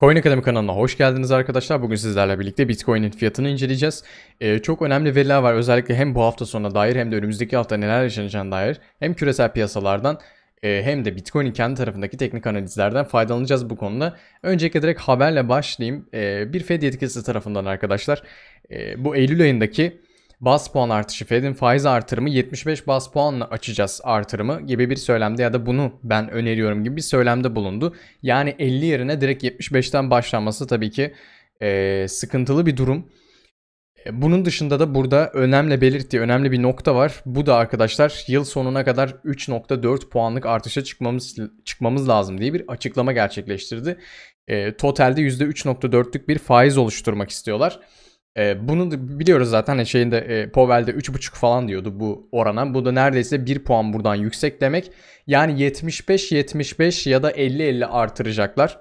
Coin Akademi kanalına hoş geldiniz arkadaşlar. Bugün sizlerle birlikte Bitcoin'in fiyatını inceleyeceğiz. Ee, çok önemli veriler var. Özellikle hem bu hafta sonuna dair hem de önümüzdeki hafta neler yaşanacağına dair hem küresel piyasalardan e, hem de Bitcoin'in kendi tarafındaki teknik analizlerden faydalanacağız bu konuda. Öncelikle direkt haberle başlayayım. Ee, bir Fed yetkilisi tarafından arkadaşlar e, bu Eylül ayındaki bas puan artışı Fed'in faiz artırımı 75 bas puanla açacağız artırımı gibi bir söylemde ya da bunu ben öneriyorum gibi bir söylemde bulundu. Yani 50 yerine direkt 75'ten başlanması tabii ki e, sıkıntılı bir durum. E, Bunun dışında da burada önemli belirttiği önemli bir nokta var. Bu da arkadaşlar yıl sonuna kadar 3.4 puanlık artışa çıkmamız çıkmamız lazım diye bir açıklama gerçekleştirdi. E, totalde %3.4'lük bir faiz oluşturmak istiyorlar. E, bunu da biliyoruz zaten hani şeyinde e, Powell'de 3.5 falan diyordu bu orana. Bu da neredeyse 1 puan buradan yüksek demek. Yani 75 75 ya da 50 50 artıracaklar.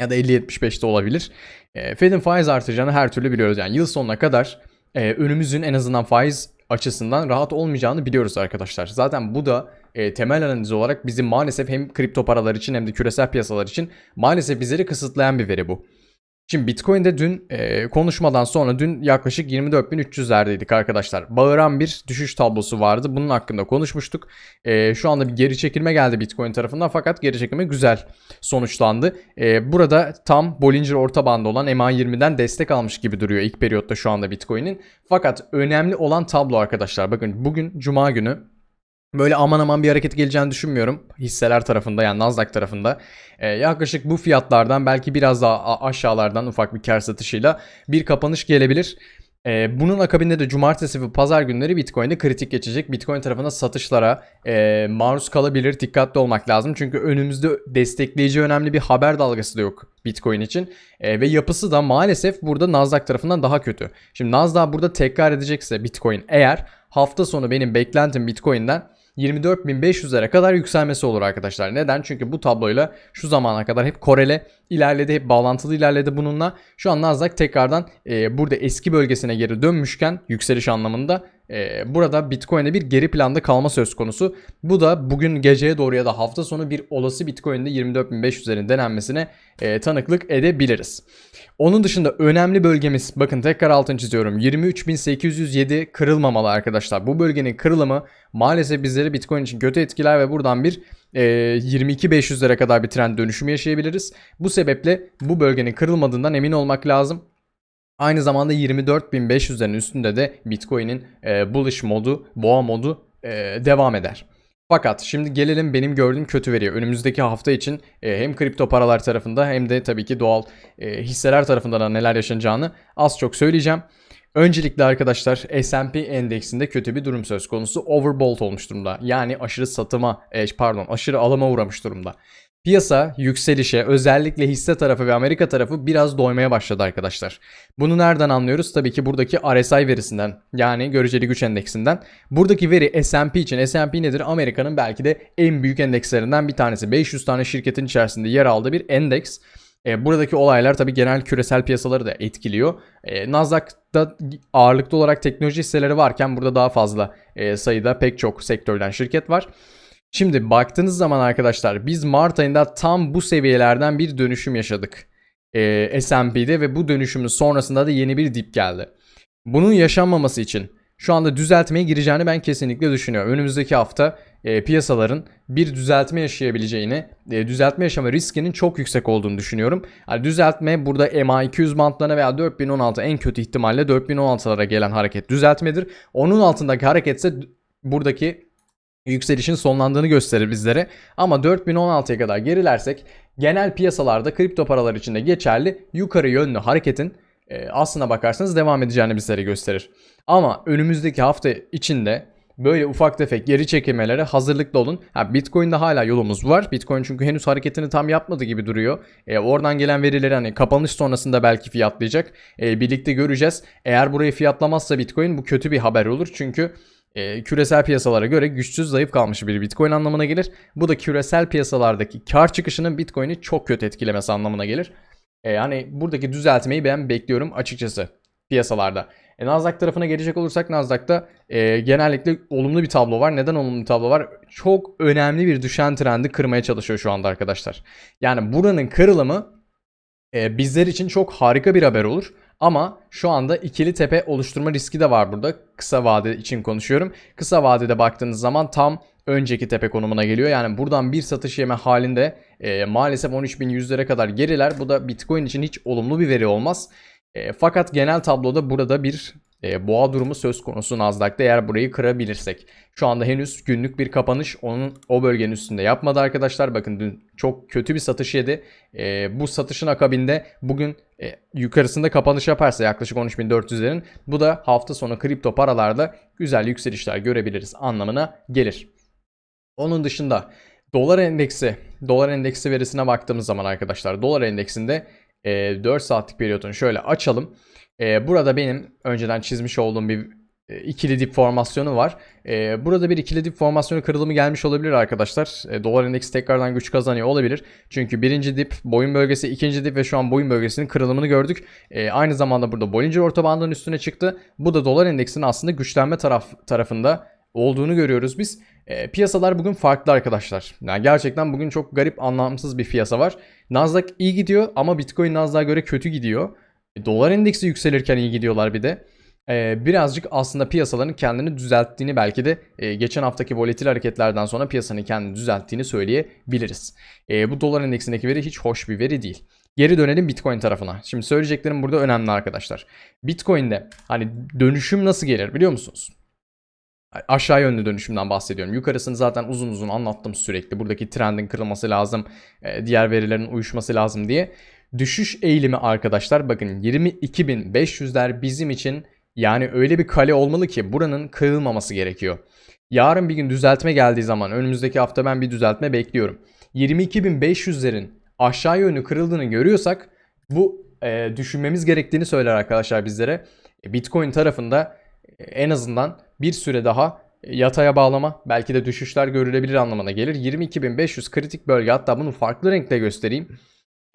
Ya da 50-75 de olabilir. E, Fed'in faiz artıracağını her türlü biliyoruz. Yani yıl sonuna kadar e, önümüzün en azından faiz açısından rahat olmayacağını biliyoruz arkadaşlar. Zaten bu da e, temel analiz olarak bizim maalesef hem kripto paralar için hem de küresel piyasalar için maalesef bizleri kısıtlayan bir veri bu. Şimdi Bitcoin'de dün e, konuşmadan sonra dün yaklaşık 24.300'lerdeydik arkadaşlar. Bağıran bir düşüş tablosu vardı. Bunun hakkında konuşmuştuk. E, şu anda bir geri çekilme geldi Bitcoin tarafından fakat geri çekilme güzel sonuçlandı. E, burada tam Bollinger orta bandı olan MA20'den destek almış gibi duruyor ilk periyotta şu anda Bitcoin'in. Fakat önemli olan tablo arkadaşlar. Bakın bugün Cuma günü Böyle aman aman bir hareket geleceğini düşünmüyorum. Hisseler tarafında yani Nasdaq tarafında. Ee, yaklaşık bu fiyatlardan belki biraz daha aşağılardan ufak bir kar satışıyla bir kapanış gelebilir. Ee, bunun akabinde de cumartesi ve pazar günleri Bitcoin'de kritik geçecek. Bitcoin tarafında satışlara e, maruz kalabilir. Dikkatli olmak lazım. Çünkü önümüzde destekleyici önemli bir haber dalgası da yok Bitcoin için. E, ve yapısı da maalesef burada Nasdaq tarafından daha kötü. Şimdi Nasdaq burada tekrar edecekse Bitcoin eğer hafta sonu benim beklentim Bitcoin'den 24.500'lere kadar yükselmesi olur arkadaşlar. Neden? Çünkü bu tabloyla şu zamana kadar hep korele ilerledi, hep bağlantılı ilerledi bununla. Şu an Nasdaq tekrardan e, burada eski bölgesine geri dönmüşken yükseliş anlamında e, burada Bitcoin'de bir geri planda kalma söz konusu. Bu da bugün geceye doğru ya da hafta sonu bir olası Bitcoin'de 24.500'lerin denenmesine e, tanıklık edebiliriz. Onun dışında önemli bölgemiz bakın tekrar altını çiziyorum 23.807 kırılmamalı arkadaşlar. Bu bölgenin kırılımı maalesef bizleri Bitcoin için kötü etkiler ve buradan bir e, 22.500'lere kadar bir trend dönüşümü yaşayabiliriz. Bu sebeple bu bölgenin kırılmadığından emin olmak lazım. Aynı zamanda 24.500'lerin üstünde de Bitcoin'in e, bullish modu, boğa modu e, devam eder. Fakat şimdi gelelim benim gördüğüm kötü veriye. Önümüzdeki hafta için e, hem kripto paralar tarafında hem de tabii ki doğal e, hisseler tarafında da neler yaşanacağını az çok söyleyeceğim. Öncelikle arkadaşlar S&P endeksinde kötü bir durum söz konusu. Overbought olmuş durumda. Yani aşırı satıma, e, pardon aşırı alıma uğramış durumda. Piyasa yükselişe özellikle hisse tarafı ve Amerika tarafı biraz doymaya başladı arkadaşlar. Bunu nereden anlıyoruz? Tabii ki buradaki RSI verisinden yani göreceli güç endeksinden. Buradaki veri S&P için S&P nedir? Amerika'nın belki de en büyük endekslerinden bir tanesi. 500 tane şirketin içerisinde yer aldığı bir endeks. E, buradaki olaylar tabii genel küresel piyasaları da etkiliyor. E, Nasdaq'ta ağırlıklı olarak teknoloji hisseleri varken burada daha fazla e, sayıda pek çok sektörden şirket var. Şimdi baktığınız zaman arkadaşlar biz Mart ayında tam bu seviyelerden bir dönüşüm yaşadık. E, S&P'de ve bu dönüşümün sonrasında da yeni bir dip geldi. Bunun yaşanmaması için şu anda düzeltmeye gireceğini ben kesinlikle düşünüyorum. Önümüzdeki hafta e, piyasaların bir düzeltme yaşayabileceğini, e, düzeltme yaşama riskinin çok yüksek olduğunu düşünüyorum. Yani düzeltme burada MA200 bantlarına veya 4016 en kötü ihtimalle 4016'lara gelen hareket düzeltmedir. Onun altındaki hareketse buradaki yükselişin sonlandığını gösterir bizlere. Ama 4016'ya kadar gerilersek genel piyasalarda kripto paralar için de geçerli yukarı yönlü hareketin e, aslına bakarsanız devam edeceğini bizlere gösterir. Ama önümüzdeki hafta içinde böyle ufak tefek geri çekilmelere hazırlıklı olun. Ha, Bitcoin'de hala yolumuz var. Bitcoin çünkü henüz hareketini tam yapmadı gibi duruyor. E, oradan gelen verileri hani kapanış sonrasında belki fiyatlayacak. E, birlikte göreceğiz. Eğer burayı fiyatlamazsa Bitcoin bu kötü bir haber olur. Çünkü e, küresel piyasalara göre güçsüz zayıf kalmış bir Bitcoin anlamına gelir. Bu da küresel piyasalardaki kar çıkışının Bitcoin'i çok kötü etkilemesi anlamına gelir. E, yani buradaki düzeltmeyi ben bekliyorum açıkçası piyasalarda. E, Nasdaq tarafına gelecek olursak Nasdaq'ta e, genellikle olumlu bir tablo var. Neden olumlu bir tablo var? Çok önemli bir düşen trendi kırmaya çalışıyor şu anda arkadaşlar. Yani buranın kırılımı e, bizler için çok harika bir haber olur. Ama şu anda ikili tepe oluşturma riski de var burada. Kısa vade için konuşuyorum. Kısa vadede baktığınız zaman tam önceki tepe konumuna geliyor. Yani buradan bir satış yeme halinde e, maalesef 13.100'lere kadar geriler. Bu da Bitcoin için hiç olumlu bir veri olmaz. E, fakat genel tabloda burada bir e, boğa durumu söz konusu Nasdaq'ta eğer burayı kırabilirsek. Şu anda henüz günlük bir kapanış onun o bölgenin üstünde yapmadı arkadaşlar. Bakın dün çok kötü bir satış yedi. E, bu satışın akabinde bugün e, yukarısında kapanış yaparsa yaklaşık 13.400'lerin bu da hafta sonu kripto paralarda güzel yükselişler görebiliriz anlamına gelir. Onun dışında dolar endeksi, dolar endeksi verisine baktığımız zaman arkadaşlar dolar endeksinde e, 4 saatlik periyotunu şöyle açalım. E, burada benim önceden çizmiş olduğum bir e, ikili dip formasyonu var. E, burada bir ikili dip formasyonu kırılımı gelmiş olabilir arkadaşlar. E, dolar endeksi tekrardan güç kazanıyor olabilir. Çünkü birinci dip boyun bölgesi, ikinci dip ve şu an boyun bölgesinin kırılımını gördük. E, aynı zamanda burada Bollinger orta bandının üstüne çıktı. Bu da dolar endeksinin aslında güçlenme taraf tarafında olduğunu görüyoruz biz. E, piyasalar bugün farklı arkadaşlar. Yani gerçekten bugün çok garip anlamsız bir piyasa var. Nasdaq iyi gidiyor ama Bitcoin Nasdaq'a göre kötü gidiyor. E, dolar endeksi yükselirken iyi gidiyorlar bir de. E, birazcık aslında piyasaların kendini düzelttiğini belki de e, geçen haftaki volatil hareketlerden sonra piyasanın kendini düzelttiğini söyleyebiliriz. Bu dolar endeksindeki veri hiç hoş bir veri değil. Geri dönelim Bitcoin tarafına. Şimdi söyleyeceklerim burada önemli arkadaşlar. Bitcoin'de hani dönüşüm nasıl gelir biliyor musunuz? aşağı yönlü dönüşümden bahsediyorum. Yukarısını zaten uzun uzun anlattım sürekli. Buradaki trendin kırılması lazım, diğer verilerin uyuşması lazım diye. Düşüş eğilimi arkadaşlar bakın 22.500'ler bizim için yani öyle bir kale olmalı ki buranın kırılmaması gerekiyor. Yarın bir gün düzeltme geldiği zaman önümüzdeki hafta ben bir düzeltme bekliyorum. 22.500'lerin aşağı yönlü kırıldığını görüyorsak bu e, düşünmemiz gerektiğini söyler arkadaşlar bizlere. E, Bitcoin tarafında e, en azından bir süre daha yataya bağlama belki de düşüşler görülebilir anlamına gelir. 22.500 kritik bölge hatta bunu farklı renkte göstereyim.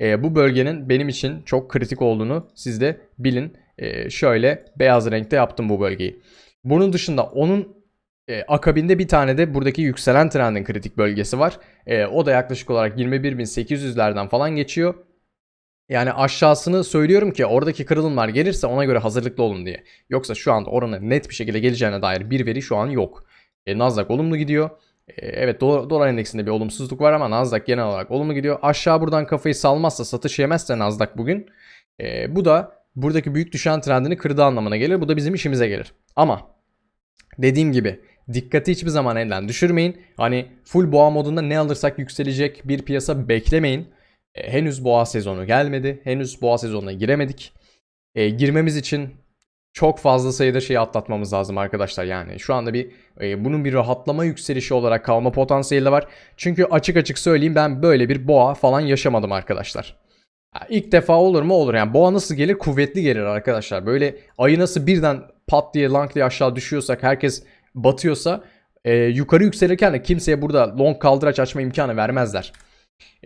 E, bu bölgenin benim için çok kritik olduğunu siz de bilin. E, şöyle beyaz renkte yaptım bu bölgeyi. Bunun dışında onun e, akabinde bir tane de buradaki yükselen trendin kritik bölgesi var. E, o da yaklaşık olarak 21.800'lerden falan geçiyor. Yani aşağısını söylüyorum ki oradaki kırılımlar gelirse ona göre hazırlıklı olun diye. Yoksa şu anda oranın net bir şekilde geleceğine dair bir veri şu an yok. E, Nasdaq olumlu gidiyor. E, evet dolar endeksinde bir olumsuzluk var ama Nasdaq genel olarak olumlu gidiyor. Aşağı buradan kafayı salmazsa satış yemezse Nasdaq bugün. E, bu da buradaki büyük düşen trendini kırdığı anlamına gelir. Bu da bizim işimize gelir. Ama dediğim gibi dikkati hiçbir zaman elden düşürmeyin. Hani full boğa modunda ne alırsak yükselecek bir piyasa beklemeyin. E, henüz boğa sezonu gelmedi. Henüz boğa sezonuna giremedik. E, girmemiz için çok fazla sayıda şeyi atlatmamız lazım arkadaşlar yani. Şu anda bir e, bunun bir rahatlama yükselişi olarak kalma potansiyeli var. Çünkü açık açık söyleyeyim ben böyle bir boğa falan yaşamadım arkadaşlar. İlk defa olur mu olur yani boğa nasıl gelir kuvvetli gelir arkadaşlar. Böyle ayı nasıl birden pat diye lang diye aşağı düşüyorsak herkes batıyorsa e, yukarı yükselirken de kimseye burada long kaldıraç açma imkanı vermezler.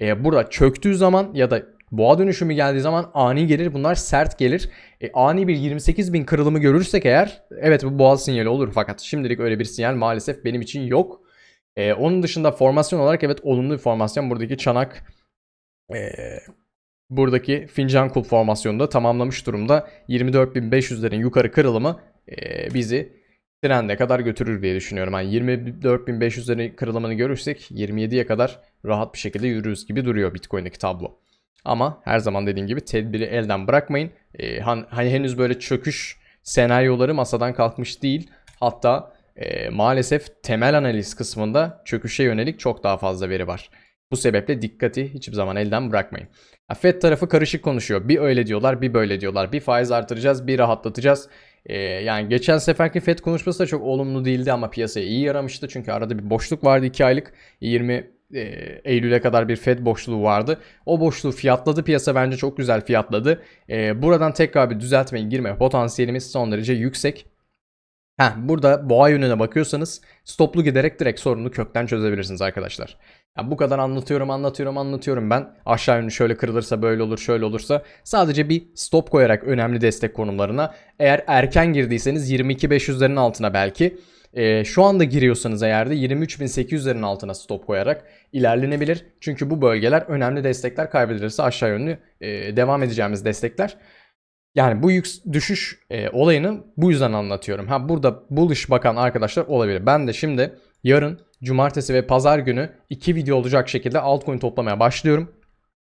E, burada çöktüğü zaman ya da boğa dönüşümü geldiği zaman ani gelir. Bunlar sert gelir. E, ani bir 28 bin kırılımı görürsek eğer evet bu boğa sinyali olur. Fakat şimdilik öyle bir sinyal maalesef benim için yok. E, onun dışında formasyon olarak evet olumlu bir formasyon. Buradaki çanak e, buradaki fincan kulp formasyonunda tamamlamış durumda. 24.500'lerin yukarı kırılımı e, bizi trende kadar götürür diye düşünüyorum. Yani 24.500'lerin kırılımını görürsek 27'ye kadar rahat bir şekilde yürürüz gibi duruyor Bitcoin'deki tablo. Ama her zaman dediğim gibi tedbiri elden bırakmayın. Ee, hani henüz böyle çöküş senaryoları masadan kalkmış değil. Hatta e, maalesef temel analiz kısmında çöküşe yönelik çok daha fazla veri var. Bu sebeple dikkati hiçbir zaman elden bırakmayın. Fed tarafı karışık konuşuyor. Bir öyle diyorlar, bir böyle diyorlar. Bir faiz artıracağız, bir rahatlatacağız. Ee, yani geçen seferki FED konuşması da çok olumlu değildi ama piyasaya iyi yaramıştı. Çünkü arada bir boşluk vardı 2 aylık. 20 e, Eylül'e kadar bir FED boşluğu vardı. O boşluğu fiyatladı. Piyasa bence çok güzel fiyatladı. E, buradan tekrar bir düzeltmeye girme potansiyelimiz son derece yüksek. Heh, burada boğa yönüne bakıyorsanız stoplu giderek direkt sorunu kökten çözebilirsiniz arkadaşlar. Ya bu kadar anlatıyorum anlatıyorum anlatıyorum ben. Aşağı yönlü şöyle kırılırsa böyle olur şöyle olursa. Sadece bir stop koyarak önemli destek konumlarına. Eğer erken girdiyseniz 22.500'lerin altına belki. E, şu anda giriyorsanız eğer de 23.800'lerin altına stop koyarak ilerlenebilir. Çünkü bu bölgeler önemli destekler kaybedilirse aşağı yönlü e, devam edeceğimiz destekler. Yani bu yük- düşüş e, olayını bu yüzden anlatıyorum. Ha burada bullish bakan arkadaşlar olabilir. Ben de şimdi yarın cumartesi ve pazar günü iki video olacak şekilde altcoin toplamaya başlıyorum.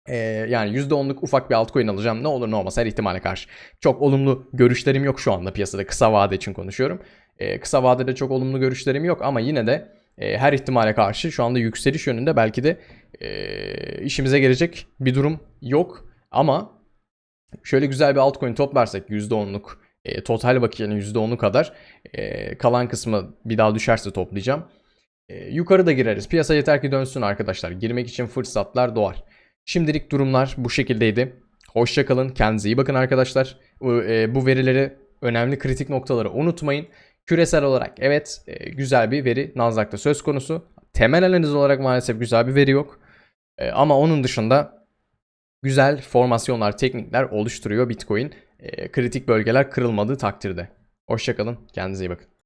Ee, yani %10'luk ufak bir altcoin alacağım. Ne olur ne olmaz her ihtimale karşı. Çok olumlu görüşlerim yok şu anda piyasada. Kısa vade için konuşuyorum. Ee, kısa vadede çok olumlu görüşlerim yok ama yine de e, her ihtimale karşı şu anda yükseliş yönünde belki de e, işimize gelecek bir durum yok. Ama şöyle güzel bir altcoin toplarsak %10'luk e, total bakiyenin %10'u kadar e, kalan kısmı bir daha düşerse toplayacağım. E, yukarı da gireriz. Piyasa yeter ki dönsün arkadaşlar. Girmek için fırsatlar doğar. Şimdilik durumlar bu şekildeydi. Hoşçakalın. Kendinize iyi bakın arkadaşlar. Bu, e, bu verileri önemli kritik noktaları unutmayın. Küresel olarak evet e, güzel bir veri Nasdaq'ta söz konusu. Temel analiz olarak maalesef güzel bir veri yok. E, ama onun dışında güzel formasyonlar, teknikler oluşturuyor Bitcoin. E, kritik bölgeler kırılmadığı takdirde. Hoşçakalın. Kendinize iyi bakın.